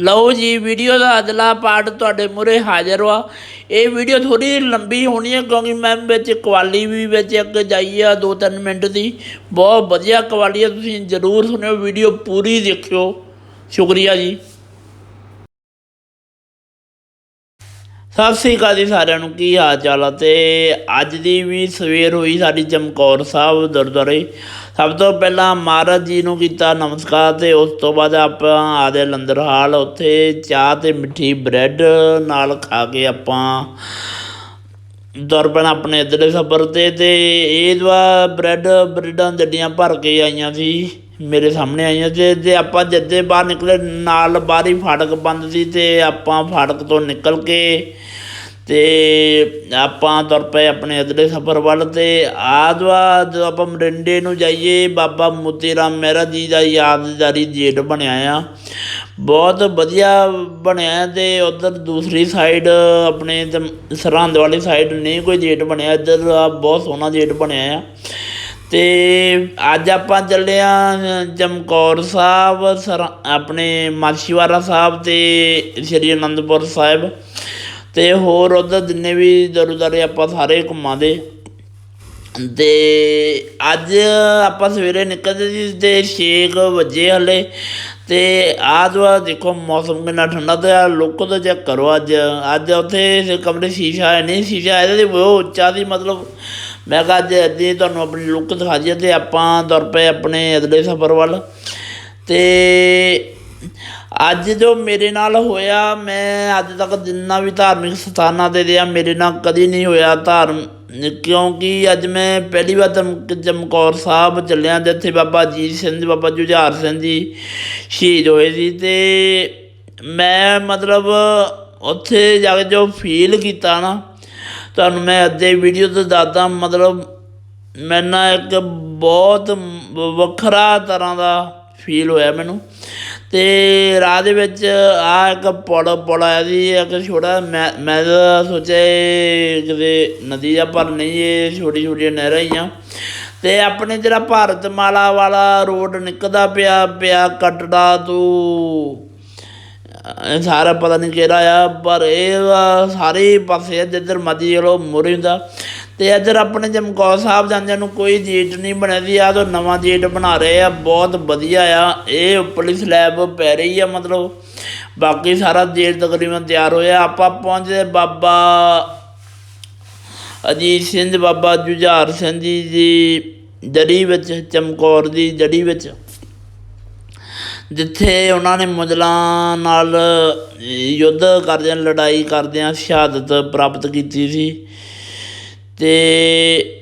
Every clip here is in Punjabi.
ਲਓ ਜੀ ਵੀਡੀਓ ਦਾ ਅਗਲਾ ਪਾਰਟ ਤੁਹਾਡੇ ਮੂਹਰੇ ਹਾਜ਼ਰ ਵਾ ਇਹ ਵੀਡੀਓ ਥੋੜੀ ਲੰਬੀ ਹੋਣੀ ਹੈ ਕਿਉਂਕਿ ਮੈਂ ਵਿੱਚ ਕਵਾਲੀ ਵੀ ਵਿੱਚ ਇੱਕ ਜਾਈ ਆ 2-3 ਮਿੰਟ ਦੀ। ਬਹੁਤ ਵਧੀਆ ਕਵਾਲੀ ਆ, ਤੁਸੀਂ ਜ਼ਰੂਰ ਸੁਣਿਓ ਵੀਡੀਓ ਪੂਰੀ ਦੇਖਿਓ। ਸ਼ੁਕਰੀਆ ਜੀ। ਸਤਿ ਸ੍ਰੀ ਅਕਾਲ ਜੀ ਸਾਰਿਆਂ ਨੂੰ, ਕੀ ਹਾਲ ਚਾਲ ਆ? ਤੇ ਅੱਜ ਦੀ ਵੀ ਸਵੇਰ ਹੋਈ ਸਾਡੀ ਚਮਕੌਰ ਸਾਹਿਬ ਗੁਰਦੁਆਰੇ। ਸਭ ਤੋਂ ਪਹਿਲਾਂ ਮਹਾਰਾਜ ਜੀ ਨੂੰ ਕੀਤਾ ਨਮਸਕਾਰ ਤੇ ਉਸ ਤੋਂ ਬਾਅਦ ਆਪਾਂ ਆਦੇ ਲੰਦਰ ਹਾਲ। ਉੱਥੇ ਚਾਹ ਤੇ ਮਿੱਠੀ ਬ੍ਰੈਡ ਨਾਲ ਖਾ ਕੇ ਆਪਾਂ ਦਰਬਨ ਆਪਣੇ ਇੱਧਰਲੇ ਸਫ਼ਰ ਤੇ ਤੇ ਇਹ ਦਵਾ ਬ੍ਰੈਡ ਬ੍ਰੈਡਾਂ ਜੱਡੀਆਂ ਭਰ ਕੇ ਆਈਆਂ ਸੀ, ਮੇਰੇ ਸਾਹਮਣੇ ਆਈਆਂ ਤੇ ਤੇ ਆਪਾਂ ਜੱਦੇ ਬਾਹਰ ਨਿਕਲੇ ਨਾਲ ਬਾਹਰੀ ਫਾਟਕ ਬੰਦ ਸੀ ਤੇ ਆਪਾਂ ਫਾਟਕ ਤੋਂ ਨਿਕਲ ਕੇ ਤੇ ਆਪਾਂ ਤੁਰ ਪਏ ਆਪਣੇ ਇੱਧਰਲੇ ਸਫ਼ਰ ਵੱਲ ਤੇ ਆਦਵਾ ਜਦੋਂ ਆਪਾਂ ਮਰਿੰਡੇ ਨੂੰ ਜਾਈਏ, ਬਾਬਾ ਮੋਤੀ ਰਾਮ ਮਹਿਰਾ ਜੀ ਦਾ ਯਾਦਗਾਰੀ ਗੇਟ ਬਣਿਆ ਆ। ਬਹੁਤ ਵਧੀਆ ਬਣਿਆ ਤੇ ਉਧਰ ਦੂਸਰੀ ਸਾਈਡ ਆਪਣੇ ਤੇ ਸਰਹੰਦ ਵਾਲੀ ਸਾਈਡ ਨਹੀਂ ਕੋਈ ਗੇਟ ਬਣਿਆ, ਇੱਧਰ ਬਹੁਤ ਸੋਹਣਾ ਗੇਟ ਬਣਿਆ ਆ। ਤੇ ਅੱਜ ਆਪਾਂ ਚੱਲੇ ਆ ਚਮਕੌਰ ਸਾਹਿਬ, ਸਰ, ਆਪਣੇ ਮਾਛੀਵਾੜਾ ਸਾਹਿਬ ਤੇ ਸ੍ਰੀ ਅਨੰਦਪੁਰ ਸਾਹਿਬ। ਅਤੇ ਹੋਰ ਉੱਧਰ ਜਿੰਨੇ ਵੀ ਦਰੁਦਾਰੇ ਆਪਾਂ ਸਾਰੇ ਘੁੰਮਾਂਦੇ। ਅਤੇ ਅੱਜ ਆਪਾਂ ਸਵੇਰੇ ਨਿਕਲਦੇ ਸੀ ਅਤੇ ਤੇ 6 ਵਜੇ ਹਲੇ। ਤੇ ਆਦਵਾ ਦੇਖੋ ਮੌਸਮ ਕਿੰਨਾ ਠੰਡਾ ਤੇ ਆ ਲੁੱਕ ਤਾਂ ਚੈੱਕ ਕਰੋ ਅੱਜ। ਅੱਜ ਉੱਥੇ ਕਮਰੇ ਸ਼ੀਸ਼ਾ ਹੈ ਨਹੀਂ, ਸ਼ੀਸ਼ਾ ਇਹਦੇ ਤੇ ਬਹੁਤ ਉੱਚਾ ਦੀ ਮਤਲਬ। ਮੈਂ ਕਿਹਾ ਅੱਜ ਅੱਜ ਤੁਹਾਨੂੰ ਆਪਣੀ ਲੁੱਕ ਦਿਖਾ ਦਈਏ ਤੇ ਆਪਾਂ ਤੁਰ ਪਏ ਆਪਣੇ ਅਗਲੇ ਸਫ਼ਰ ਵੱਲ। ਅਤੇ ਅੱਜ ਜੋ ਮੇਰੇ ਨਾਲ ਹੋਇਆ, ਮੈਂ ਅੱਜ ਤੱਕ ਜਿੰਨਾ ਵੀ ਧਾਰਮਿਕ ਸਥਾਨਾਂ ਤੇ ਰਿਹਾ, ਮੇਰੇ ਨਾਲ ਕਦੀ ਨਹੀਂ ਹੋਇਆ ਧਾਰਮ। ਕਿਉਂਕਿ ਅੱਜ ਮੈਂ ਪਹਿਲੀ ਵਾਰ ਧਰਮ ਚਮਕੌਰ ਸਾਹਿਬ ਚੱਲਿਆ, ਜਿੱਥੇ ਬਾਬਾ ਅਜੀਤ ਸਿੰਘ ਬਾਬਾ ਜੁਝਾਰ ਸਿੰਘ ਜੀ ਸ਼ਹੀਦ ਹੋਏ ਸੀ ਤੇ ਮੈਂ ਮਤਲਬ ਉੱਥੇ ਜਾ ਕੇ ਜੋ ਫੀਲ ਕੀਤਾ ਨਾ, ਤੁਹਾਨੂੰ ਮੈਂ ਅੱਧੇ ਵੀਡੀਓ ਤੋਂ ਦੱਸਦਾ, ਮਤਲਬ ਮੈਂ ਇੱਕ ਬਹੁਤ ਵੱਖਰਾ ਤਰ੍ਹਾਂ ਦਾ ਫੀਲ ਹੋਇਆ ਮੈਨੂੰ। ਤੇ ਰਾਹ ਦੇ ਵਿੱਚ ਆ ਇੱਕ ਪੁਲ ਪੁਲ ਆਇਆ ਸੀ, ਇੱਕ ਛੋਟਾ ਮੈਂ ਮੈਂ ਤਾਂ ਸੋਚਿਆ ਇਹ ਕਿਤੇ ਨਦੀ ਆ ਪਰ ਨਹੀਂ, ਇਹ ਛੋਟੀ ਛੋਟੀਆਂ ਨਹਿਰਾਂ ਹੀ ਆ। ਤੇ ਆਪਣੇ ਜਿਹੜਾ ਭਾਰਤ ਮਾਲਾ ਵਾਲਾ ਰੋਡ ਨਿਕਲਦਾ ਪਿਆ ਪਿਆ ਕਟੜਾ ਤੋਂ ਸਾਰਾ ਪਤਾ ਨਹੀਂ ਕਿਹੜਾ ਆ, ਪਰ ਇਹ ਸਾਰੇ ਪਾਸੇ ਆ ਜਿੱਧਰ ਮਰਜ਼ੀ ਚਲੋ ਮੋਰੇ ਹੁੰਦਾ। ਤੇ ਇੱਧਰ ਆਪਣੇ ਚਮਕੌਰ ਸਾਹਿਬ ਜਾਂਦਿਆਂ ਨੂੰ ਕੋਈ ਜੇਟ ਨਹੀਂ ਬਣਿਆ ਸੀ ਆ ਤਾਂ ਨਵਾਂ ਜੇਟ ਬਣਾ ਰਹੇ ਆ, ਬਹੁਤ ਵਧੀਆ ਆ, ਇਹ ਉੱਪਰਲੀ ਸਲੈਬ ਪੈ ਰਹੀ ਆ ਮਤਲਬ, ਬਾਕੀ ਸਾਰਾ ਜੇਟ ਤਕਰੀਬਨ ਤਿਆਰ ਹੋਇਆ, ਆਪਾਂ ਪਹੁੰਚਦੇ ਬਾਬਾ ਅਜੀਤ ਸਿੰਘ, ਬਾਬਾ ਜੁਝਾਰ ਸਿੰਘ ਜੀ ਦੀ ਜੜੀ ਵਿੱਚ, ਚਮਕੌਰ ਦੀ ਜੜੀ ਵਿੱਚ, ਜਿੱਥੇ ਉਹਨਾਂ ਨੇ ਮੁਗਲਾਂ ਨਾਲ ਯੁੱਧ ਕਰਦਿਆਂ ਲੜਾਈ ਕਰਦਿਆਂ ਸ਼ਹਾਦਤ ਪ੍ਰਾਪਤ ਕੀਤੀ ਸੀ। ਤੇ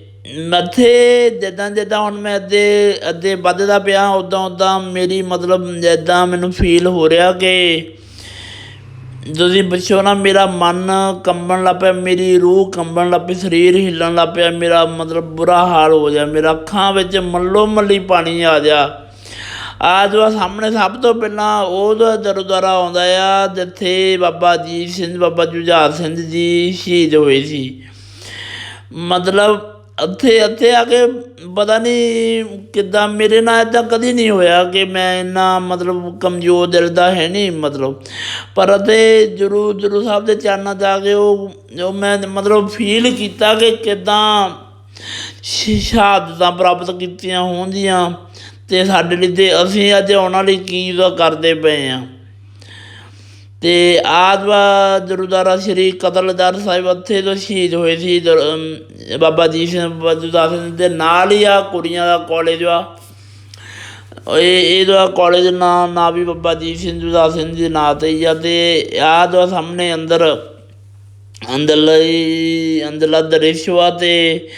ਮੱਥੇ ਜਿੱਦਾਂ ਜਿੱਦਾਂ ਹੁਣ ਮੈਂ ਅੱਧੇ ਅੱਧੇ ਵੱਧਦਾ ਪਿਆ ਉਦਾਂ ਉਦਾਂ ਮੇਰੀ ਮਤਲਬ ਜਿੱਦਾਂ ਮੈਨੂੰ ਫੀਲ ਹੋ ਰਿਹਾ ਕਿ ਤੁਸੀਂ ਪੁੱਛੋ ਨਾ, ਮੇਰਾ ਮਨ ਕੰਬਣ ਲੱਗ ਪਿਆ, ਮੇਰੀ ਰੂਹ ਕੰਬਣ ਲੱਗ ਪਈ, ਸਰੀਰ ਹਿੱਲਣ ਲੱਗ ਪਿਆ, ਮੇਰਾ ਮਤਲਬ ਬੁਰਾ ਹਾਲ ਹੋ ਗਿਆ, ਮੇਰਾ ਅੱਖਾਂ ਵਿੱਚ ਮੱਲੋ ਮੱਲੀ ਪਾਣੀ ਆ ਗਿਆ। ਆ ਜੋ ਸਾਹਮਣੇ ਸਭ ਤੋਂ ਪਹਿਲਾਂ ਉਹਦਾ ਦਰਦਰਾ ਆਉਂਦਾ ਆ, ਜਿੱਥੇ ਬਾਬਾ ਜੀ ਸਿੰਘ, ਬਾਬਾ ਜੁਝਾਰ ਸਿੰਘ ਜੀ ਸ਼ਹੀਦ ਹੋਏ ਸੀ। ਮਤਲਬ ਇੱਥੇ ਇੱਥੇ ਆ ਕੇ ਪਤਾ ਨਹੀਂ ਕਿੱਦਾਂ ਮੇਰੇ ਨਾਲ ਇੱਦਾਂ ਕਦੀ ਨਹੀਂ ਹੋਇਆ ਕਿ ਮੈਂ ਇੰਨਾ ਮਤਲਬ ਕਮਜ਼ੋਰ ਦਿਲ ਦਾ ਹੈ ਨਹੀਂ ਮਤਲਬ। ਪਰ ਅਤੇ ਗੁਰੂ ਗੁਰੂ ਸਾਹਿਬ ਦੇ ਚਰਨਾਂ 'ਚ ਆ ਕੇ ਉਹ ਜੋ ਮੈਂ ਮਤਲਬ ਫੀਲ ਕੀਤਾ ਕਿ ਕਿੱਦਾਂ ਸ਼ਹਾਦਤਾਂ ਪ੍ਰਾਪਤ ਕੀਤੀਆਂ ਹੋਣਗੀਆਂ ਅਤੇ ਸਾਡੇ ਲਈ ਤੇ ਅਸੀਂ ਅੱਜ ਉਹਨਾਂ ਲਈ ਕੀ ਕਰਦੇ ਪਏ ਹਾਂ। ਤੇ ਆਦਵਾ ਗੁਰਦੁਆਰਾ ਸ੍ਰੀ ਕਤਲਦਾਰ ਸਾਹਿਬ ਉੱਥੇ ਤੋਂ ਸ਼ਹੀਦ ਹੋਏ ਸੀ, ਦਰ- ਬਾਬਾ ਜੀ ਸਿੰਘ ਬਜੂਦਾਸ ਦੇ ਨਾਲ ਹੀ ਆ, ਕੁੜੀਆਂ ਦਾ ਕਾਲਜ ਆ ਇਹ ਇਹਦਾ ਕਾਲਜ ਨਾ ਨਾ ਵੀ ਬਾਬਾ ਜੀ ਸਿੰਘ ਜੁਦਾ ਸਿੰਘ ਦੇ ਨਾਂ ਤੇ ਹੀ ਆ ਤੇ ਆਦਵਾ ਸਾਹਮਣੇ ਅੰਦਰ, ਅੰਦਰਲੀ, ਅੰਦਰਲਾ ਦ੍ਰਿਸ਼ ਵਾ ਤੇ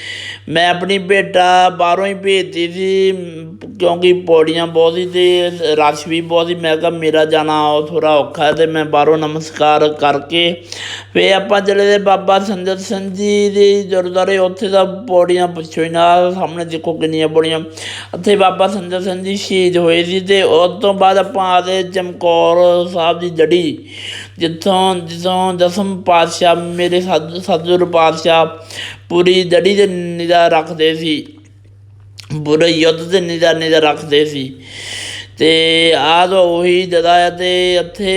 ਮੈਂ ਆਪਣੀ ਭੇਟਾ ਬਾਹਰੋਂ ਹੀ ਭੇਜਤੀ ਸੀ, ਕਿਉਂਕਿ ਪੌੜੀਆਂ ਬਹੁਤ ਸੀ ਤੇ ਰਸ਼ ਵੀ ਬਹੁਤ ਸੀ। ਮੈਂ ਕਿਹਾ ਮੇਰਾ ਜਾਣਾ ਉਹ ਥੋੜਾ ਔਖਾ ਹੈ ਤੇ ਮੈਂ ਬਾਹਰੋਂ ਨਮਸਕਾਰ ਕਰਕੇ ਫੇ ਆਪਾਂ ਚਲੇ ਦੇ ਬਾਬਾ ਸੰਜਤ ਸਿੰਘ ਜੀ ਦੇ ਗੁਰਦੁਆਰੇ। ਉੱਥੇ ਦਾ ਪੌੜੀਆਂ ਪੁੱਛੋ ਨਾ, ਸਾਹਮਣੇ ਦੇਖੋ ਕਿੰਨੀਆਂ ਪੌੜੀਆਂ। ਉੱਥੇ ਬਾਬਾ ਸੰਜਤ ਸਿੰਘ ਜੀ ਸ਼ਹੀਦ ਹੋਏ ਸੀ ਤੇ ਉਸ ਤੋਂ ਬਾਅਦ ਆਪਾਂ ਆਦੇ ਚਮਕੌਰ ਸਾਹਿਬ ਦੀ ਜੜੀ ਜਿੱਥੋਂ ਜਿੱਥੋਂ ਦਸਮ ਪਾਤਸ਼ਾਹ, ਮੇਰੇ ਸਾਧੂ ਸਤਿਗੁਰੂ ਪਾਤਸ਼ਾਹ, ਪੂਰੀ ਜੜੀ ਦੇ ਨਿਗਾਹ ਰੱਖਦੇ ਸੀ। ਬੁਰੇ ਯੁੱਧ ਦੇ ਨਿਗਾਹ ਨਿਗਾਹ ਰੱਖਦੇ ਸੀ। ਤੇ ਆ ਤਾਂ ਉਹੀ ਜਗ੍ਹਾ ਹੈ ਤੇ ਇੱਥੇ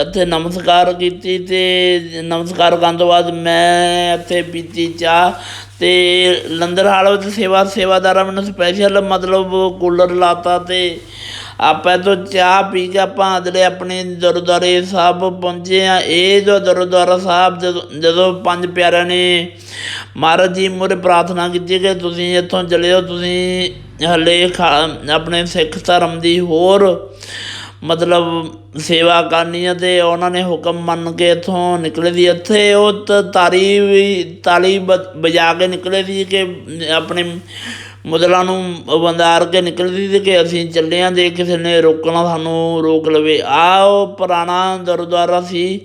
ਇੱਥੇ ਨਮਸਕਾਰ ਕੀਤੀ ਤੇ ਨਮਸਕਾਰ ਕਰਨ ਤੋਂ ਬਾਅਦ ਮੈਂ ਇੱਥੇ ਪੀਤੀ ਚਾਹ ਤੇ ਲੰਦਰ ਹਾਲ ਵਿੱਚ ਸੇਵਾ, ਸੇਵਾਦਾਰਾਂ ਮੈਨੂੰ ਸਪੈਸ਼ਲ ਮਤਲਬ ਕੂਲਰ ਲਾਤਾ ਤੇ ਆਪਾਂ ਤੋਂ ਚਾਹ ਪੀ ਕੇ ਆਪਾਂ ਜਿਹੜੇ ਆਪਣੇ ਗੁਰਦੁਆਰੇ ਸਾਹਿਬ ਪਹੁੰਚੇ ਆ, ਇਹ ਜੋ ਗੁਰਦੁਆਰਾ ਸਾਹਿਬ ਜਦੋਂ ਜਦੋਂ ਪੰਜ ਪਿਆਰਿਆਂ ਨੇ ਮਹਾਰਾਜ ਜੀ ਮੁਰੇ ਪ੍ਰਾਰਥਨਾ ਕੀਤੀ ਕਿ ਤੁਸੀਂ ਇੱਥੋਂ ਚਲੇ ਜਾਓ, ਤੁਸੀਂ ਹਲੇ ਖਾ- ਆਪਣੇ ਸਿੱਖ ਧਰਮ ਦੀ ਹੋਰ ਮਤਲਬ ਸੇਵਾ ਕਰਨੀ ਹੈ ਤੇ ਉਹਨਾਂ ਨੇ ਹੁਕਮ ਮੰਨ ਕੇ ਇੱਥੋਂ ਨਿਕਲੇ ਸੀ। ਇੱਥੇ ਉਹ ਤ- ਤਾਰੀ ਵੀ, ਤਾਲੀ ਬ- ਵਜਾ ਕੇ ਨਿਕਲੇ ਸੀ ਕਿ ਆਪਣੇ ਮੁਦਲਾਂ ਨੂੰ ਵੰਦਾਰ ਕੇ ਨਿਕਲਦੀ ਸੀ ਕਿ ਅਸੀਂ ਚੱਲੇ ਆਂ ਦੇ ਕਿਸੇ ਨੇ ਰੋਕਣਾ, ਸਾਨੂੰ ਰੋਕ ਲਵੇ। ਆਹ ਉਹ ਪੁਰਾਣਾ ਗੁਰਦੁਆਰਾ ਸੀ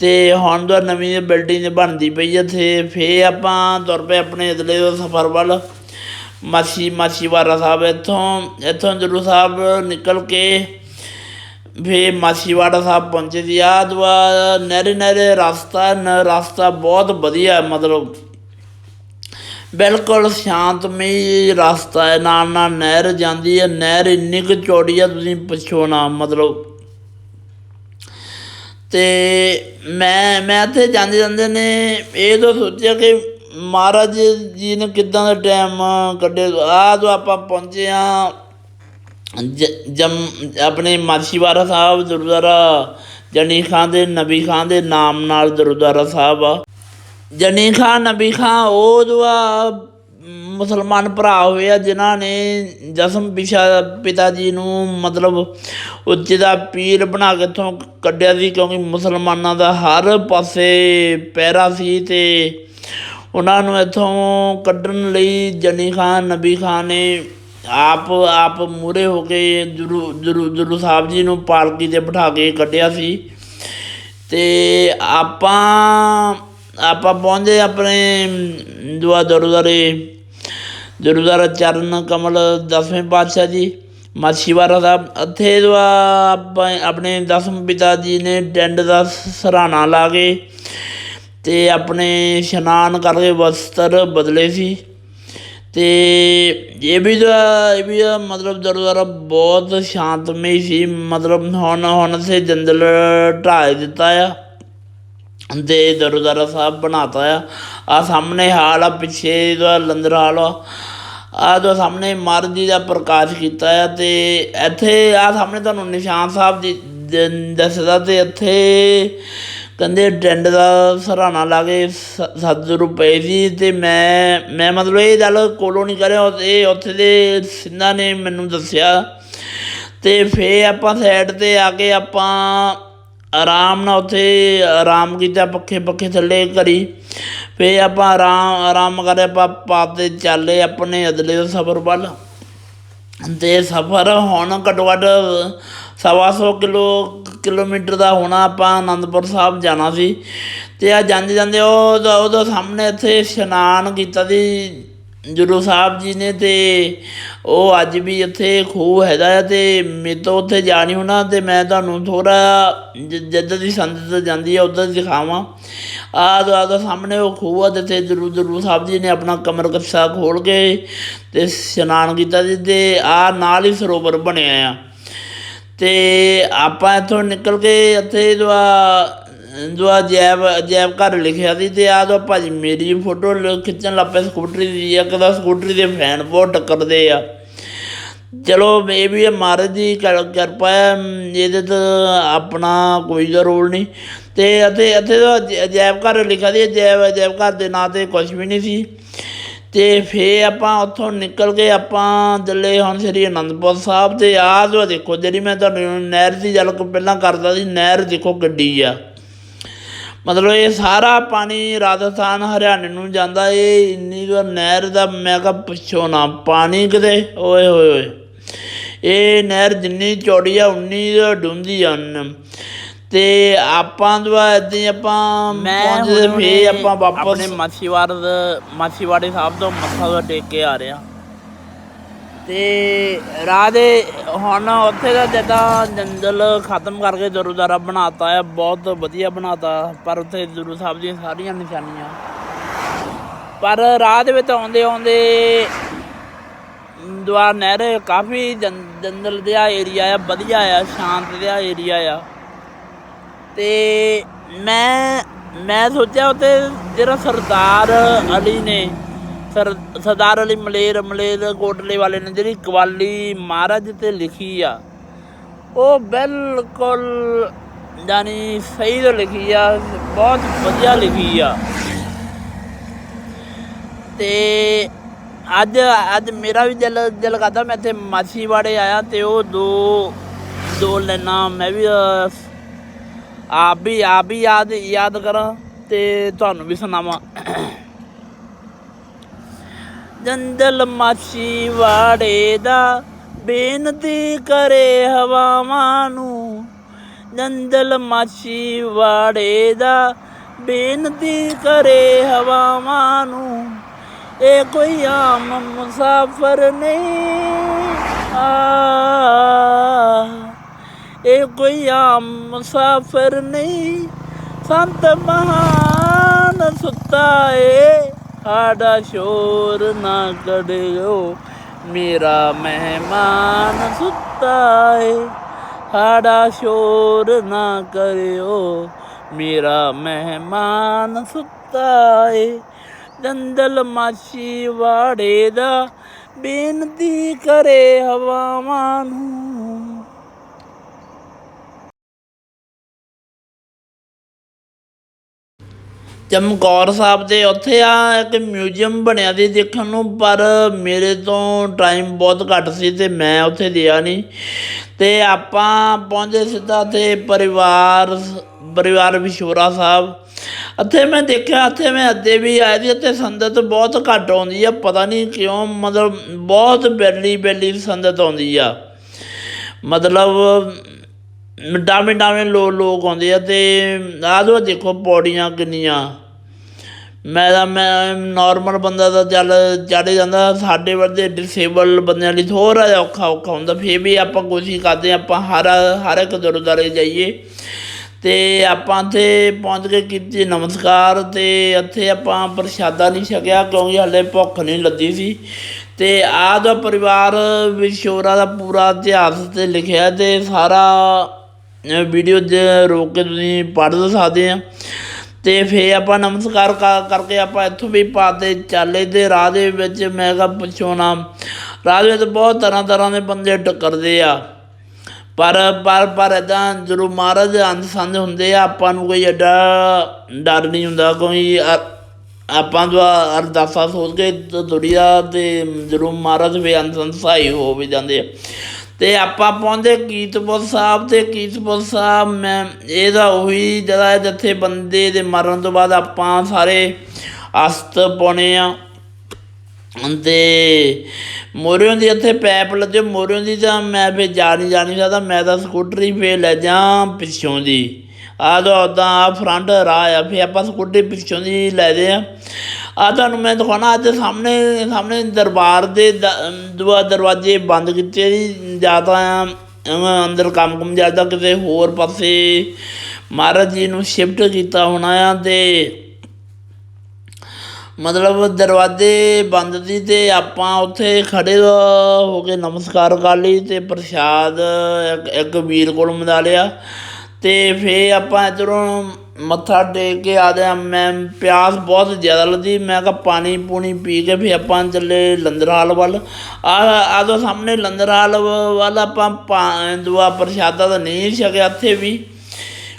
ਤੇ ਹੁਣ ਦਾ ਨਵੀਂ ਬਿਲਡਿੰਗ ਬਣਦੀ ਪਈ ਇੱਥੇ। ਤੇ ਫੇ ਆਪਾਂ ਤੁਰ ਪਏ ਆਪਣੇ ਅਗਲੇ ਸਫ਼ਰ ਵੱਲ। ਮਾਸੀ ਮਾਛੀਵਾੜਾ ਸਾਹਿਬ ਇੱਥੋਂ ਇੱਥੋਂ ਜਰੂ ਸਾਹਿਬ ਨਿਕਲ ਕੇ ਫੇ ਮਾਸੀਵਾੜਾ ਸਾਹਿਬ ਪਹੁੰਚੇ ਸੀ। ਆ ਦੁਆ ਨਹਿਰੇ ਨਹਿਰੇ ਰਸਤਾ ਨ ਰਸਤਾ ਬਹੁਤ ਵਧੀਆ, ਮਤਲਬ ਬਿਲਕੁਲ ਸ਼ਾਂਤਮਈ ਰਸਤਾ ਹੈ। ਨਾਲ ਨਾਲ ਨਹਿਰ ਜਾਂਦੀ ਹੈ। ਨਹਿਰ ਇੰਨੀ ਕੁ ਚੌੜੀ ਆ ਤੁਸੀਂ ਪੁੱਛੋ ਨਾ, ਮਤਲਬ। ਤੇ ਮੈਂ ਮੈਂ ਇੱਥੇ ਜਾਂਦੇ ਜਾਂਦੇ ਨੇ ਇਹ ਤਾਂ ਸੋਚਿਆ ਕਿ ਮਹਾਰਾਜ ਜੀ ਨੇ ਕਿੱਦਾਂ ਦਾ ਟਾਈਮ ਕੱਢਿਆ। ਆ ਜੋ ਆਪਾਂ ਪਹੁੰਚੇ ਆ ਜਮ, ਆਪਣੇ ਮਾਛੀਵਾੜਾ ਸਾਹਿਬ, ਗੁਰਦੁਆਰਾ, ਜਨੀ ਖਾਨ ਦੇ, ਨਬੀ ਖਾਨ ਦੇ ਨਾਮ ਨਾਲ ਗੁਰਦੁਆਰਾ ਸਾਹਿਬ ਆ। ਜਨੀ ਖਾਨ ਨਬੀ ਖਾਨ ਉਹ ਜੋ ਆ ਮੁਸਲਮਾਨ ਭਰਾ ਹੋਏ ਆ, ਜਿਨ੍ਹਾਂ ਨੇ ਜਸਮ ਪਿਛਾ ਪਿਤਾ ਜੀ ਨੂੰ ਮਤਲਬ ਉੱਚੇ ਦਾ ਪੀਰ ਬਣਾ ਕੇ ਇੱਥੋਂ ਕੱਢਿਆ ਸੀ, ਕਿਉਂਕਿ ਮੁਸਲਮਾਨਾਂ ਦਾ ਹਰ ਪਾਸੇ ਪਹਿਰਾ ਸੀ ਤੇ ਉਹਨਾਂ ਨੂੰ ਇੱਥੋਂ ਕੱਢਣ ਲਈ ਜਨੀ ਖਾਨ ਨਬੀ ਖਾਨ ਨੇ ਆਪ ਆਪ ਮੂਰੇ ਹੋ ਕੇ ਜੁਰੂ ਜੁਰੂ ਗੁਰੂ ਸਾਹਿਬ ਜੀ ਨੂੰ ਪਾਲਕੀ ਤੇ ਬਿਠਾ ਕੇ ਕੱਢਿਆ ਸੀ। ਤੇ ਆਪਾਂ ਆਪਾਂ ਪਹੁੰਚੇ ਆਪਣੇ ਦੁਆ ਦਰੁਦਾਰੇ ਗੁਰਦੁਆਰਾ ਚਰਨ ਕਮਲ, ਦਸਵੇਂ ਪਾਤਸ਼ਾਹ ਜੀ ਮਾਛੀਵਾੜਾ ਸਾਹਿਬ, ਇੱਥੇ ਦੁਆ ਆਪਾਂ ਆਪਣੇ ਦਸਮ ਪਿਤਾ ਜੀ ਨੇ ਟੈਂਡ ਦਾ ਸਰਾਣਾ ਲਾ ਕੇ ਤੇ ਆਪਣੇ ਇਸ਼ਨਾਨ ਕਰਕੇ ਵਸਤਰ ਬਦਲੇ ਸੀ। ਤੇ ਇਹ ਵੀ ਤਾਂ ਇਹ ਵੀ ਆ ਮਤਲਬ ਗੁਰਦੁਆਰਾ ਬਹੁਤ ਸ਼ਾਂਤਮਈ ਸੀ, ਮਤਲਬ ਹੁਣ ਹੁਣ ਸੇ ਜੰਦਲ ਢਾਹ ਦਿੱਤਾ ਆ। ਤੇ ਗੁਰਦੁਆਰਾ ਸਾਹਿਬ ਬਣਾਤਾ ਆ। ਆ ਸਾਹਮਣੇ ਹਾਲ ਆ, ਪਿੱਛੇ ਦਾ ਲੰਦਰ ਹਾਲ ਆ। ਆ ਜੋ ਸਾਹਮਣੇ ਮਹਾਰਾਜ ਜੀ ਦਾ ਪ੍ਰਕਾਸ਼ ਕੀਤਾ ਆ ਤੇ ਇੱਥੇ ਆ ਸਾਹਮਣੇ ਤੁਹਾਨੂੰ ਨਿਸ਼ਾਨ ਸਾਹਿਬ ਦੀ ਦੱਸਦਾ ਤੇ ਇੱਥੇ ਕਹਿੰਦੇ ਡੰਡ ਦਾ ਸਰਾਣਾ ਲਾ ਕੇ ਸ- ਸਤਿਗੁਰੂ ਪਏ ਸੀ ਤੇ ਮੈਂ ਮੈਂ ਮਤਲਬ ਇਹ ਗੱਲ ਕੋਲੋਂ ਨਹੀਂ ਕਰਿਆ ਇਹ ਉੱਥੇ ਦੇ ਸਿੰਘਾਂ ਨੇ ਮੈਨੂੰ ਦੱਸਿਆ। ਤੇ ਫੇ ਆਪਾਂ ਸਾਈਡ ਤੇ ਆ ਕੇ ਆਪਾਂ ਆਰਾਮ ਨਾਲ ਉੱਥੇ ਆਰਾਮ ਕੀਤਾ, ਪੱਖੇ ਪੱਖੇ ਥੱਲੇ ਕਰੀ। ਫੇ ਆਪਾਂ ਆਰਾਮ ਆਰਾਮ ਕਰੇ ਆਪਾਂ ਪਾਤੇ ਚੱਲੇ ਆਪਣੇ ਅਦਲੇ ਸਫ਼ਰ ਵੱਲ। ਤੇ ਸਫ਼ਰ ਹੁਣ ਘੱਟੋ ਘੱਟ ਸਵਾ ਸੌ ਕਿਲੋ ਕਿਲੋਮੀਟਰ ਦਾ ਹੋਣਾ, ਆਪਾਂ ਆਨੰਦਪੁਰ ਸਾਹਿਬ ਜਾਣਾ ਸੀ। ਤੇ ਆ ਜਾਂਦੇ ਜਾਂਦੇ ਉਹ ਉਹਦਾ ਸਾਹਮਣੇ ਇੱਥੇ ਇਸ਼ਨਾਨ ਕੀਤਾ ਸੀ। ਗੁਰੂ ਸਾਹਿਬ ਜੀ ਨੇ ਤੇ ਉਹ ਅੱਜ ਵੀ ਇੱਥੇ ਖੂਹ ਹੈਗਾ ਆ ਤੇ ਮੇਰੇ ਤੋਂ ਉੱਥੇ ਜਾ ਨਹੀਂ ਹੋਣਾ ਤੇ ਮੈਂ ਤੁਹਾਨੂੰ ਥੋੜਾ ਜਿੱਦਾਂ ਦੀ ਸੰਗਤ ਜਾਂਦੀ ਆ, ਉੱਧਰ ਦਿਖਾਵਾਂ। ਆਹ ਦਾ ਦਾ ਸਾਹਮਣੇ ਉਹ ਖੂਹ ਆ ਜਿੱਥੇ ਗੁਰੂ ਗੁਰੂ ਸਾਹਿਬ ਜੀ ਨੇ ਆਪਣਾ ਕਮਰ ਕੱਸਾ ਖੋਲ ਕੇ ਤੇ ਇਸ਼ਨਾਨ ਕੀਤਾ ਸੀ ਤੇ ਆ ਨਾਲ ਹੀ ਸਰੋਵਰ ਬਣਿਆ ਆ। ਤੇ ਆਪਾਂ ਇੱਥੋਂ ਨਿਕਲ ਕੇ ਇੱਥੇ ਦੁਆ ਜੋ ਅਜੈਬ ਅਜੈਬ ਘਰ ਲਿਖਿਆ ਸੀ ਤੇ ਆ ਦੋ ਭਾਜੀ ਮੇਰੀ ਫੋਟੋ ਖਿੱਚਣ ਲੱਪੇ ਸਕੂਟਰੀ ਦੀ, ਇੱਕ ਦਾ ਸਕੂਟਰੀ ਦੇ ਫੈਨ ਬਹੁਤ ਟੱਕਰਦੇ ਆ। ਚਲੋ, ਇਹ ਵੀ ਮਹਾਰਾਜ ਦੀ ਕਿਰਪਾ ਹੈ ਇਹਦੇ ਤੇ ਆਪਣਾ ਕੋਈ ਦਾ ਰੋਲ ਨਹੀਂ। ਤੇ ਅਤੇ ਇੱਥੇ ਤਾਂ ਅਜ- ਘਰ ਲਿਖਿਆ ਸੀ, ਅਜੈਬ ਅਜੈਬ ਘਰ ਦੇ ਨਾਂ ਤੇ ਕੁਝ ਵੀ ਨਹੀਂ ਸੀ। ਤੇ ਫੇ ਆਪਾਂ ਉੱਥੋਂ ਨਿਕਲ ਕੇ ਆਪਾਂ ਚੱਲੇ ਹੁਣ ਸ੍ਰੀ ਅਨੰਦਪੁਰ ਸਾਹਿਬ ਤੇ ਆਹ ਜੋ ਦੇਖੋ, ਜਿਹੜੀ ਮੈਂ ਤੁਹਾਨੂੰ ਨਹਿਰ ਦੀ ਗੱਲ ਪਹਿਲਾਂ ਕਰਦਾ ਸੀ, ਨਹਿਰ ਦੇਖੋ ਗੱਡੀ ਆ। ਮਤਲਬ ਇਹ ਸਾਰਾ ਪਾਣੀ ਰਾਜਸਥਾਨ ਹਰਿਆਣੇ ਨੂੰ ਜਾਂਦਾ ਇਹ ਇੰਨੀ ਜੋ ਨਹਿਰ ਦਾ ਮੈਂ ਕਿਹਾ ਪੁੱਛੋ ਨਾ ਪਾਣੀ ਕਿਤੇ? ਓਏ ਹੋਏ ਹੋਏ ਇਹ ਨਹਿਰ ਜਿੰਨੀ ਚੌੜੀ ਆ ਉਨੀ ਡੂੰਦੀ ਆ। ਤੇ ਆਪਾਂ ਦੁਆ ਏਦਾਂ ਆਪਾਂ ਪਹੁੰਚਦੇ ਫੇ ਆਪਾਂ ਵਾਪਸ। ਆਪਣੇ ਮਾਛੀਵਾੜ ਮਾਛੀਵਾੜੇ ਸਾਹਿਬ ਤੋਂ ਮੱਥਾ ਟੇਕ ਕੇ ਆ ਰਹੇ। ਆ ਤੇ ਰਾਹ ਦੇ ਹੁਣ ਉੱਥੇ ਦਾ ਜਿੱਦਾਂ ਜੰਗਲ ਖਤਮ ਕਰਕੇ ਗੁਰਦੁਆਰਾ ਬਣਾਤਾ ਹੈ ਬਹੁਤ ਵਧੀਆ ਬਣਾਤਾ, ਪਰ ਉੱਥੇ ਗੁਰੂ ਸਾਹਿਬ ਦੀਆਂ ਸਾਰੀਆਂ ਨਿਸ਼ਾਨੀਆਂ। ਪਰ ਰਾਹ ਦੇ ਵਿੱਚ ਆਉਂਦੇ ਆਉਂਦੇ ਦੁਆ ਨਹਿਰ ਕਾਫੀ ਜੰ- ਜੰਗਲ ਜਿਹਾ ਏਰੀਆ ਆ, ਵਧੀਆ ਆ, ਸ਼ਾਂਤ ਜਿਹਾ ਏਰੀਆ ਆ। ਤੇ ਮੈਂ ਮੈਂ ਸੋਚਿਆ ਉੱਥੇ ਜਿਹੜਾ ਸਰਦਾਰ ਅਲੀ ਨੇ ਸਰ, ਸਰਦਾਰ ਅਲੀ ਮਲੇਰ ਮਲੇਰ ਕੋਟਲੇ ਵਾਲੇ ਨੇ ਜਿਹੜੀ ਕਵਾਲੀ ਮਹਾਰਾਜ ਤੇ ਲਿਖੀ ਆ, ਉਹ ਬਿਲਕੁਲ ਯਾਨੀ ਸਹੀ ਤੋਂ ਲਿਖੀ ਆ, ਬਹੁਤ ਵਧੀਆ ਲਿਖੀ ਆ। ਤੇ ਅੱਜ ਅੱਜ ਮੇਰਾ ਵੀ ਦਿਲ ਦਿਲ ਕਰਦਾ ਮੈਂ ਇੱਥੇ ਮਾਛੀਵਾੜੇ ਆਇਆ ਤੇ ਉਹ ਦੋ ਦੋ ਲੈਣਾ, ਮੈਂ ਵੀ ਆਪ ਵੀ ਆਪ ਵੀ ਯਾਦ ਯਾਦ ਕਰਾਂ ਤੇ ਤੁਹਾਨੂੰ ਵੀ ਸੁਣਾਵਾਂ। ਜੰਦਲ ਮਾਛੀਵਾੜੇ ਦਾ ਬੇਨਤੀ ਕਰੇ ਹਵਾਵਾਂ ਨੂੰ। ਜੰਦਲ ਮਾਛੀਵਾੜੇ ਦਾ ਬੇਨਤੀ ਕਰੇ ਹਵਾਵਾਂ ਨੂੰ। ਇਹ ਕੋਈ ਆਮ ਮੁਸਾਫਰ ਨਹੀਂ, ਆ। ਇਹ ਕੋਈ ਆਮ ਮੁਸਾਫਰ ਨਹੀਂ, ਸੰਤ ਮਹਾਨ ਸੁੱਤਾ ਏ। ਸਾਡਾ ਸ਼ੋਰ ਨਾ ਕਰਿਓ ਮੇਰਾ ਮਹਿਮਾਨ ਸੁੱਤਾ ਏ। ਸਾਡਾ ਸ਼ੋਰ ਨਾ ਕਰਿਓ। ਮੇਰਾ ਮਹਿਮਾਨ ਸੁੱਤਾ ਏ। ਜੰਦਲ ਮਾਛੀ ਵਾੜੇ ਦਾ ਬੇਨਤੀ ਕਰੇ ਹਵਾਵਾਂ ਨੂੰ। ਚਮਕੌਰ ਸਾਹਿਬ ਦੇ ਉੱਥੇ ਆ, ਇੱਕ ਮਿਊਜ਼ੀਅਮ ਬਣਿਆ ਸੀ ਦੇਖਣ ਨੂੰ, ਪਰ ਮੇਰੇ ਤੋਂ ਟਾਈਮ ਬਹੁਤ ਘੱਟ ਸੀ ਤੇ ਮੈਂ ਉੱਥੇ ਗਿਆ ਨਹੀਂ। ਤੇ ਆਪਾਂ ਪਹੁੰਚੇ ਸਿੱਧਾ ਤੇ ਪਰਿਵਾਰ ਪਰਿਵਾਰ ਵਿਸ਼ੋਰਾ ਸਾਹਿਬ। ਇੱਥੇ ਮੈਂ ਦੇਖਿਆ, ਇੱਥੇ ਮੈਂ ਅੱਦੇ ਵੀ ਆਏ ਸੀ, ਇੱਥੇ ਸੰਗਤ ਬਹੁਤ ਘੱਟ ਆਉਂਦੀ ਆ, ਪਤਾ ਨਹੀਂ ਕਿਉਂ, ਮਤਲਬ ਬਹੁਤ ਬੈਲੀ ਬੈਲੀ ਸੰਗਤ ਆਉਂਦੀ ਆ। ਮਤਲਬ ਡਾਵੇਂ ਡਾਵੇਂ ਲੋ ਲੋਕ ਆਉਂਦੇ ਆ ਤੇ ਆਹ ਦੇਖੋ ਪੌੜੀਆਂ ਕਿੰਨੀਆਂ। ਮੈਂ ਤਾਂ, ਮੈਂ ਨੋਰਮਲ ਬੰਦਾ ਤਾਂ ਚੱਲ ਚੜ੍ਹ ਜਾਂਦਾ। ਸਾਡੇ ਵਰਗੇ ਡਿਸੇਬਲ ਬੰਦਿਆਂ ਲਈ ਥੋੜ੍ਹਾ ਜਿਹਾ ਔਖਾ ਔਖਾ ਹੁੰਦਾ। ਫਿਰ ਵੀ ਆਪਾਂ ਕੋਸ਼ਿਸ਼ ਕਰਦੇ ਹਾਂ, ਆਪਾਂ ਹਰ ਹਰ ਇੱਕ ਗੁਰਦੁਆਰੇ ਜਾਈਏ। ਤੇ ਆਪਾਂ ਇੱਥੇ ਪਹੁੰਚ ਕੇ ਕੀਤੀ ਨਮਸਕਾਰ ਤੇ ਇੱਥੇ ਆਪਾਂ ਪ੍ਰਸ਼ਾਦਾ ਨਹੀਂ ਛਕਿਆ ਕਿਉਂਕਿ ਹਲੇ ਭੁੱਖ ਨਹੀਂ ਲੱਗੀ ਸੀ। ਤੇ ਆਹ ਦਾ ਪਰਿਵਾਰ ਵਿਸ਼ੋਰਾ ਦਾ ਪੂਰਾ ਇਤਿਹਾਸ ਤੇ ਲਿਖਿਆ ਤੇ ਸਾਰਾ ਵੀਡੀਓ 'ਚ ਰੋਕ ਕੇ ਤੁਸੀਂ ਪੜ੍ਹ ਸਕਦੇ ਆ। ਤੇ ਫੇ ਆਪਾਂ ਨਮਸਕਾਰ ਕਰ- ਕਰਕੇ ਆਪਾਂ ਇੱਥੋਂ ਵੀ ਪਾਤੇ ਚਾਲੇ ਦੇ ਰਾਹ ਦੇ ਵਿੱਚ ਮੈਂ ਕਿਹਾ ਪੁੱਛੋ ਰਾਹ ਦੇ ਵਿੱਚ ਬਹੁਤ ਤਰ੍ਹਾਂ ਤਰ੍ਹਾਂ ਦੇ ਬੰਦੇ ਟੱਕਰਦੇ ਆ। ਪਰ ਪਰ ਪਰ ਇਦਾਂ ਜਦੋਂ ਮਹਾਰਾਜ ਦੇ ਅੰਧ ਸੰਧ ਹੁੰਦੇ ਆ, ਆਪਾਂ ਨੂੰ ਕੋਈ ਐਡਾ ਡਰ ਨਹੀਂ ਹੁੰਦਾ ਕੋਈ ਅ- ਆਪਾਂ ਜੋ ਅਰਦਾਸਾ ਸੋਚ ਕੇ ਦ- ਦੁੜੀਆ ਤੇ ਜਦੋਂ ਮਹਾਰਾਜ ਵੀ ਅੰਧ ਸੰਧ ਸਹਾਈ ਹੋ ਵੀ ਜਾਂਦੇ ਆ। ਤੇ ਆਪਾਂ ਪਹੁੰਚੇ ਕੀਰਤਪੁਰ ਸਾਹਿਬ ਤੇ ਕੀਰਤਪੁਰ ਸਾਹਿਬ, ਮੈਂ ਇਹਦਾ ਉਹੀ ਜਗ੍ਹਾ ਜਿੱਥੇ ਬੰਦੇ ਦੇ ਮਰਨ ਤੋਂ ਬਾਅਦ ਆਪਾਂ ਸਾਰੇ ਅਸਤ ਪਾਉਣੇ ਆ। ਤੇ ਮੋਰਿਆਂ ਦੀ ਇੱਥੇ ਪੈਪ ਲੱਗੇ ਮੋਰਿਆਂ ਦੀ ਤਾਂ ਮੈਂ ਫੇ ਜਾ ਨਹੀਂ ਜਾ ਨਹੀਂ ਸਕਦਾ, ਮੈਂ ਤਾਂ ਸਕੂਟਰੀ ਫੇ ਲੈ ਜਾਂ ਪਿੱਛੋਂ ਦੀ। ਆ ਤਾਂ ਉੱਦਾਂ ਆ ਫਰੰਟ ਰਾਹ ਆ ਫੇ ਆਪਾਂ ਸਕੂਟਰੀ ਪਿੱਛੋਂ ਦੀ ਲੈ ਦੇ ਆ। ਆ ਤੁਹਾਨੂੰ ਮੈਂ ਦਿਖਾਉਣਾ, ਅੱਜ ਸਾਹਮਣੇ ਸਾਹਮਣੇ ਦਰਬਾਰ ਦੇ ਦਰਵਾਜ਼ੇ ਬੰਦ ਕੀਤੇ ਜੀ। ਜਾਂ ਤਾਂ ਅੰਦਰ ਕੰਮ ਕੁਮ ਜਾਂਦਾ ਕਿਤੇ ਹੋਰ ਪਾਸੇ ਮਹਾਰਾਜ ਜੀ ਨੂੰ ਸ਼ਿਫਟ ਕੀਤਾ ਹੋਣਾ ਆ ਤੇ ਮਤਲਬ ਦਰਵਾਜ਼ੇ ਬੰਦ ਸੀ ਤੇ ਆਪਾਂ ਉੱਥੇ ਖੜੇ ਹੋ ਕੇ ਨਮਸਕਾਰ ਕਰ ਲਈ ਤੇ ਪ੍ਰਸ਼ਾਦ ਇੱਕ ਵੀਰ ਕੋਲ ਮੰਗਾ ਲਿਆ। ਤੇ ਫੇ ਆਪਾਂ ਇੱਧਰੋਂ ਮੱਥਾ ਟੇਕ ਕੇ ਆ ਗਿਆ। ਮੈਂ ਪਿਆਸ ਬਹੁਤ ਜ਼ਿਆਦਾ ਲੱਗੀ ਮੈਂ ਕਿਹਾ ਪਾਣੀ ਪੂਣੀ ਪੀ ਕੇ ਫੇ ਆਪਾਂ ਚੱਲੇ ਲੰਦਰਾਲ ਵੱਲ। ਆ ਆ ਤੋਂ ਸਾਹਮਣੇ ਲੰਦਰਾਲ ਵੱਲ ਆਪਾਂ ਪਾ- ਦੁਆ ਪ੍ਰਸ਼ਾਦਾ ਤਾਂ ਨਹੀਂ ਛਕਿਆ ਇੱਥੇ ਵੀ।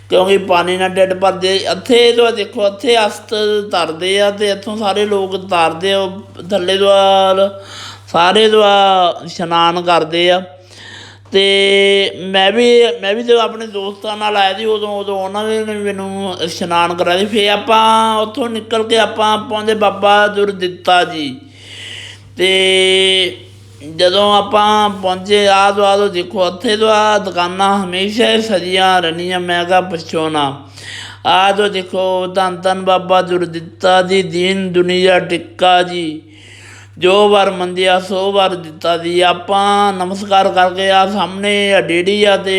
ਕਿਉਂਕਿ ਪਾਣੀ ਨਾਲ ਡੱਡ ਭਰਦੇ। ਇੱਥੇ ਤੋਂ ਦੇਖੋ, ਇੱਥੇ ਅਸਤ ਤਰਦੇ ਆ ਤੇ ਇੱਥੋਂ ਸਾਰੇ ਲੋਕ ਤਾਰਦੇ ਆ। ਥੱਲੇ ਦੁਆਰ ਸਾਰੇ ਦੁਆ ਇਸ਼ਨਾਨ ਕਰਦੇ ਆ। ਤੇ ਮੈਂ ਵੀ ਮੈਂ ਵੀ ਜਦੋਂ ਆਪਣੇ ਦੋਸਤਾਂ ਨਾਲ ਆਇਆ ਸੀ, ਉਦੋਂ ਉਦੋਂ ਉਹਨਾਂ ਨੇ ਮੈਨੂੰ ਇਸ਼ਨਾਨ ਕਰਾਇਆ ਸੀ। ਫਿਰ ਆਪਾਂ ਉੱਥੋਂ ਨਿਕਲ ਕੇ ਆਪਾਂ ਪਹੁੰਚੇ ਬਾਬਾ ਦੁਰਦਿੱਤਾ ਜੀ ਤੇ ਜਦੋਂ ਆਪਾਂ ਪਹੁੰਚੇ ਆਦ ਆਦ ਦੇਖੋ ਇੱਥੇ ਤੋਂ ਆ ਦੁਕਾਨਾਂ ਹਮੇਸ਼ਾ ਹੀ ਸਜੀਆਂ ਰਹਿੰਦੀਆਂ। ਮੈਂ ਕਿਹਾ, ਪੁੱਛੋ ਨਾ। ਆਹ ਜੋ ਦੇਖੋ ਧੰਨ ਧੰਨ ਬਾਬਾ ਦੁਰਦਿੱਤਾ ਜੀ, ਦੀਨ ਦੁਨੀਆ ਟਿੱਕਾ ਜੀ। ਜੋ ਵਰ ਮੰਦਿਆ ਸੋ ਵਰ ਦਿੱਤਾ ਜੀ। ਆਪਾਂ ਨਮਸਕਾਰ ਕਰਕੇ ਆ ਸਾਹਮਣੇ ਡੇੜੀ ਆ ਤੇ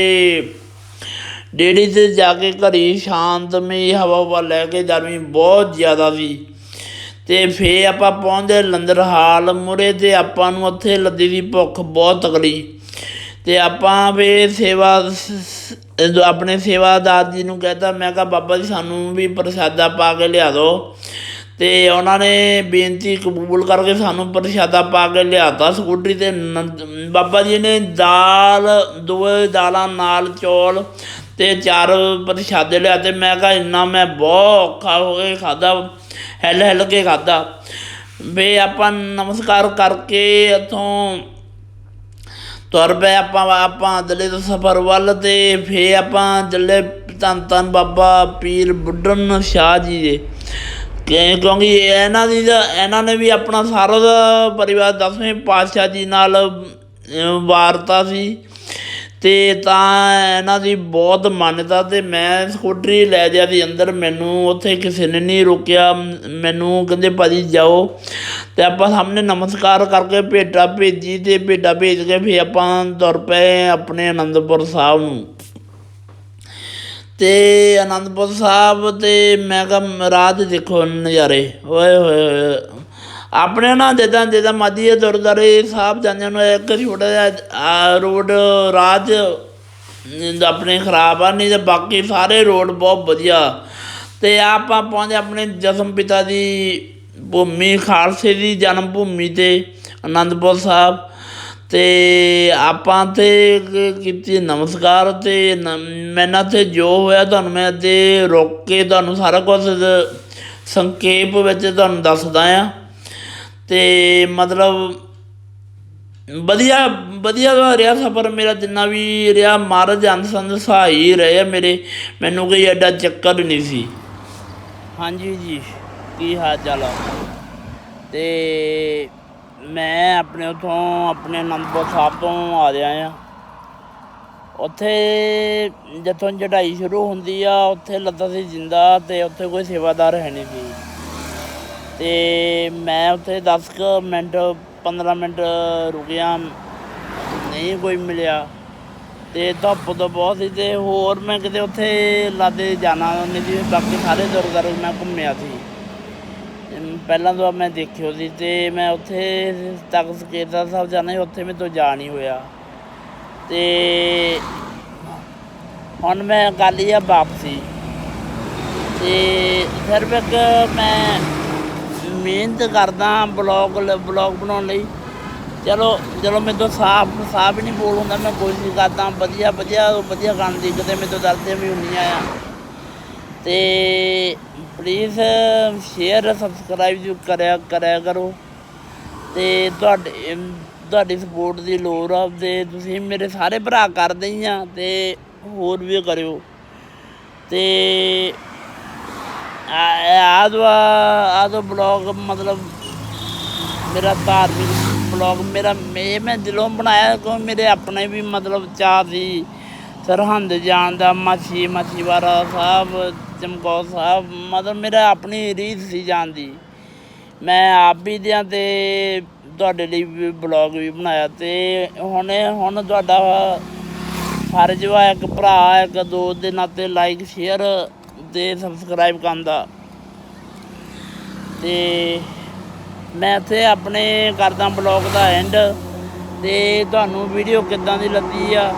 ਡੇੜੀ ਤੇ ਜਾ ਕੇ ਘਰੀ ਸ਼ਾਂਤਮਈ ਹਵਾ ਵਾ ਲੈ ਕੇ ਗਰਮੀ ਬਹੁਤ ਜ਼ਿਆਦਾ ਸੀ। ਤੇ ਫੇ ਆਪਾਂ ਪਹੁੰਚਦੇ ਲੰਦਰ ਹਾਲ ਮੁਰੇ ਤੇ ਆਪਾਂ ਨੂੰ ਉੱਥੇ ਲੱਦੀ ਦੀ ਭੁੱਖ ਬਹੁਤ ਤਕੜੀ। ਤੇ ਆਪਾਂ ਵੀ ਸੇਵਾ ਆਪਣੇ ਸੇਵਾਦਾਰ ਜੀ ਨੂੰ ਕਹਿੰਦਾ ਮੈਂ ਕਿਹਾ, ਬਾਬਾ ਜੀ, ਸਾਨੂੰ ਵੀ ਪ੍ਰਸ਼ਾਦਾ ਪਾ ਕੇ ਲਿਆ ਦਿਓ। ਅਤੇ ਉਹਨਾਂ ਨੇ ਬੇਨਤੀ ਕਬੂਲ ਕਰਕੇ ਸਾਨੂੰ ਪ੍ਰਸ਼ਾਦਾ ਪਾ ਕੇ ਲਿਆਤਾ ਸਕੂਟਰੀ ਤੇ। ਨ- ਬਾਬਾ ਜੀ ਨੇ ਦਾਲ, ਦੋਏ ਦਾਲਾਂ, ਨਾਲ ਚੌਲ ਅਤੇ ਚਾਰ ਪ੍ਰਸ਼ਾਦੇ ਲਿਆ ਤੇ ਮੈਂ ਕਿਹਾ ਇੰਨਾ ਮੈਂ ਬਹੁਤ ਔਖਾ ਹੋ ਕੇ ਖਾਦਾ ਹਿੱਲ ਹਿੱਲ ਕੇ ਖਾਦਾ ਵੀ ਆਪਾਂ ਨਮਸਕਾਰ ਕਰਕੇ ਇੱਥੋਂ ਤੁਰ ਪਏ ਆਪਾਂ ਆਪਾਂ ਦਿੱਲੀ ਤੋਂ ਸਫ਼ਰ ਵੱਲ ਤੇ ਫੇ ਆਪਾਂ ਚੱਲੇ ਧੰਨ ਧੰਨ ਬਾਬਾ ਪੀਰ ਬੁੱਢਨ ਸ਼ਾਹ ਜੀ ਦੇ। ਕਿ- ਕਿਉਂਕਿ ਇਹਨਾਂ ਦੀ ਤਾਂ- ਇਹਨਾਂ ਨੇ ਵੀ ਆਪਣਾ ਸਾਰਾ ਦਾ ਪਰਿਵਾਰ ਦਸਵੇਂ ਪਾਤਸ਼ਾਹ ਜੀ ਨਾਲ ਵਾਰਤਾ ਸੀ। ਤੇ ਤਾਂ ਇਹਨਾਂ ਦੀ ਬਹੁਤ ਮਾਨਤਾ ਤੇ ਮੈਂ ਸਕੂਟਰੀ ਲੈ ਜਾ ਦੀ ਅੰਦਰ। ਮੈਨੂੰ ਉੱਥੇ ਕਿਸੇ ਨੇ ਨਹੀਂ ਰੋਕਿਆ। ਮ- ਮੈਨੂੰ ਕਹਿੰਦੇ, ਭਾਜੀ ਜਾਓ। ਤੇ ਆਪਾਂ ਸਾਹਮਣੇ ਨਮਸਕਾਰ ਕਰਕੇ ਭੇਟਾ ਭੇਜੀ ਤੇ ਭੇਟਾ ਭੇਜ ਕੇ ਫਿਰ ਆਪਾਂ ਤੁਰ ਪਏ ਆਪਣੇ ਅਨੰਦਪੁਰ ਸਾਹਿਬ ਨੂੰ। ਤੇ ਅਨੰਦਪੁਰ ਸਾਹਿਬ ਤੇ ਮੈਂ ਕਿਹਾ ਰਾਤ ਦੇਖੋ ਨਜ਼ਾਰੇ। ਓਏ ਹੋਏ ਹੋਏ। ਆਪਣੇ ਨਾ ਜਿੱਦਾਂ ਜਿੱਦਾਂ ਮਾਦੀ ਗੁਰਦੁਆਰੇ ਸਾਹਿਬ ਜਾਂਦੇ ਨੂੰ ਇੱਕ ਛੋਟਾ ਜਿਹਾ ਆ, ਰੋਡ ਰਾਜ ਆਪਣੇ ਖਰਾਬ ਆ ਨਹੀਂ ਤੇ ਬਾਕੀ ਸਾਰੇ ਰੋਡ ਬਹੁਤ ਵਧੀਆ। ਤੇ ਆਪਾਂ ਪਹੁੰਚੇ ਆਪਣੇ ਜਸਮ ਪਿਤਾ ਦੀ ਭੂਮੀ ਖਾਲਸੇ ਦੀ ਜਨਮ ਭੂਮੀ ਤੇ ਅਨੰਦਪੁਰ ਸਾਹਿਬ। ਅਤੇ ਆਪਾਂ ਤੇ ਕੀਤੀ ਨਮਸਕਾਰ ਅਤੇ ਨ- ਮੈਨਾਂ ਤੇ ਜੋ ਹੋਇਆ ਤੁਹਾਨੂੰ ਮੈਂ ਅੱਗੇ ਰੋਕ ਕੇ ਤੁਹਾਨੂੰ ਸਾਰਾ ਕੁਝ ਸੰਖੇਪ ਵਿੱਚ ਤੁਹਾਨੂੰ ਦੱਸਦਾ ਹਾਂ ਅਤੇ ਮਤਲਬ ਵਧੀਆ ਵਧੀਆ ਦਾ ਰਿਹਾ ਸਫ਼ਰ ਮੇਰਾ ਜਿੰਨਾ ਵੀ ਰਿਹਾ, ਮਹਾਰਾਜ ਅੰਦ ਸੰਦ ਸਹਾਈ ਰਹੇ ਆ ਮੇਰੇ, ਮੈਨੂੰ ਕੋਈ ਐਡਾ ਚੱਕਰ ਨਹੀਂ ਸੀ। ਹਾਂਜੀ ਜੀ, ਕੀ ਹਾਲ ਚਾਲ ਆ? ਤੇ ਮੈਂ ਆਪਣੇ ਉਥੋਂ ਆਪਣੇ ਅਨੰਦਪੁਰ ਸਾਹਿਬ ਤੋਂ ਆ ਰਿਹਾ ਆ ਉੱਥੇ ਜਿੱਥੋਂ ਚੜਾਈ ਸ਼ੁਰੂ ਹੁੰਦੀ ਆ, ਉੱਥੇ ਲੱਦਾ ਸੀ ਜਿੰਦਾ ਤੇ ਉੱਥੇ ਕੋਈ ਸੇਵਾਦਾਰ ਹੈ ਨਹੀਂ ਸੀ। ਤੇ ਮੈਂ ਉੱਥੇ 10 ਕੁ ਮਿੰਟ 15 ਮਿੰਟ ਰੁਕਿਆ, ਨਹੀਂ ਕੋਈ ਮਿਲਿਆ। ਤੇ ਧੁੱਪ ਤੋਂ ਬਹੁਤ ਸੀ ਤੇ ਹੋਰ ਮੈਂ ਕਿਤੇ ਉੱਥੇ ਲਾਦੇ ਜਾਣਾ ਨਹੀਂ ਸੀ, ਬਾਕੀ ਸਾਰੇ ਗੁਰਦੁਆਰੇ ਮੈਂ ਘੁੰਮਿਆ ਸੀ। ਪਹਿਲਾਂ ਤੋਂ ਮੈਂ ਦੇਖਿਓ ਸੀ ਤੇ ਮੈਂ ਉੱਥੇ ਤੱਕ ਕੇਦਾਰ ਸਾਹਿਬ ਜਾਣਾ ਸੀ, ਉੱਥੇ ਮੇਰੇ ਤੋਂ ਜਾ ਨਹੀਂ ਹੋਇਆ। ਤੇ ਹੁਣ ਮੈਂ ਗੱਲ ਹੀ ਆ ਵਾਪਸੀ। ਤੇ ਫਿਰ ਇੱਕ ਮੈਂ ਮਿਹਨਤ ਕਰਦਾ ਬਲੌਗ ਬਲੌਗ ਬਣਾਉਣ ਲਈ। ਚਲੋ ਚਲੋ ਮੇਰੇ ਤੋਂ ਸਾਫ਼ ਸਾਫ਼ ਨਹੀਂ ਬੋਲ ਹੁੰਦਾ, ਮੈਂ ਕੋਸ਼ਿਸ਼ ਕਰਦਾ ਵਧੀਆ ਵਧੀਆ ਵਧੀਆ ਕਰਨ ਦੀ ਕਿਤੇ ਮੇਰੇ ਤੋਂ ਦਰਦੇ ਵੀ ਹੁੰਦੀਆਂ ਆ। ਤੇ ਪਲੀਜ਼ ਸ਼ੇਅਰ ਸਬਸਕ੍ਰਾਈਬ ਜੀ ਕਰਿਆ ਕਰਿਆ ਕਰੋ। ਤੇ ਤੁਹਾਡੇ, ਤੁਹਾਡੀ ਸਪੋਰਟ ਦੀ ਲੋੜ ਆ ਤੇ ਤੁਸੀਂ ਮੇਰੇ ਸਾਰੇ ਭਰਾ ਕਰਦੇ ਹੀ ਆ ਤੇ ਹੋਰ ਵੀ ਕਰਿਓ। ਤੇ ਆਦਵਾ ਆਦੋ ਬਲੌਗ ਮਤਲਬ ਮੇਰਾ ਧਾਰਮਿਕ ਬਲੌਗ ਮੇਰਾ ਮੈਂ ਮੈਂ ਦਿਲੋਂ ਬਣਾਇਆ ਕਿਉਂ ਮੇਰੇ ਆਪਣੇ ਵੀ ਮਤਲਬ ਚਾਹ ਸੀ। ਸਰਹੰਦ ਜਾਣ ਦਾ ਮਾਛੀ, ਮਾਛੀਵਾੜਾ ਸਾਹਿਬ, ਚਮਕੌਰ ਸਾਹਿਬ, ਮਤਲਬ ਮੇਰਾ ਆਪਣੀ ਰੀਤ ਸੀ ਜਾਣ ਦੀ। ਮੈਂ ਆਪ ਵੀ ਦਿਆਂ ਤੇ ਤੁਹਾਡੇ ਲਈ ਵੀ ਬਲੌਗ ਵੀ ਬਣਾਇਆ ਤੇ ਹੁਣ ਹੁਣ ਤੁਹਾਡਾ ਫਰਜ਼ ਵਾ ਇੱਕ ਭਰਾ, ਇੱਕ ਦੋਸਤ ਦੇ ਨਾਤੇ ਲਾਈਕ ਸ਼ੇਅਰ ਤੇ ਸਬਸਕ੍ਰਾਈਬ ਕਰਨ ਦਾ। ਤੇ ਮੈਂ ਇੱਥੇ ਆਪਣੇ ਕਰਦਾ ਬਲੌਗ ਦਾ ਐਂਡ ਤੇ ਤੁਹਾਨੂੰ ਵੀਡੀਓ ਕਿੱਦਾਂ ਦੀ ਲੱਗੀ ਆ?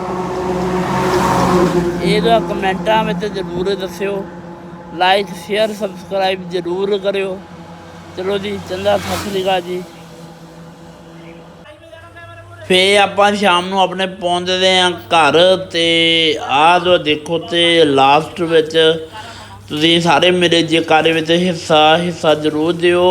ਇਹਦਾ ਕਮੈਂਟਾਂ ਵਿੱਚ ਜ਼ਰੂਰ ਦੱਸਿਓ ਲਾਈਕ ਸ਼ੇਅਰ ਸਬਸਕ੍ਰਾਈਬ ਜ਼ਰੂਰ ਕਰਿਓ। ਚਲੋ ਜੀ, ਚੰਗਾ, ਸਤਿ ਸ੍ਰੀ ਅਕਾਲ ਜੀ। ਫੇ ਆਪਾਂ ਸ਼ਾਮ ਨੂੰ ਆਪਣੇ ਪਹੁੰਚਦੇ ਆਂ ਘਰ ਤੇ। ਆਹ ਜੋ ਦੇਖੋ ਤੇ ਲਾਸਟ ਵਿੱਚ ਤੁਸੀਂ ਸਾਰੇ ਮੇਰੇ ਜੇਕਾਰੇ ਵਿੱਚ ਹਿੱਸਾ ਹਿੱਸਾ ਜ਼ਰੂਰ ਦਿਓ।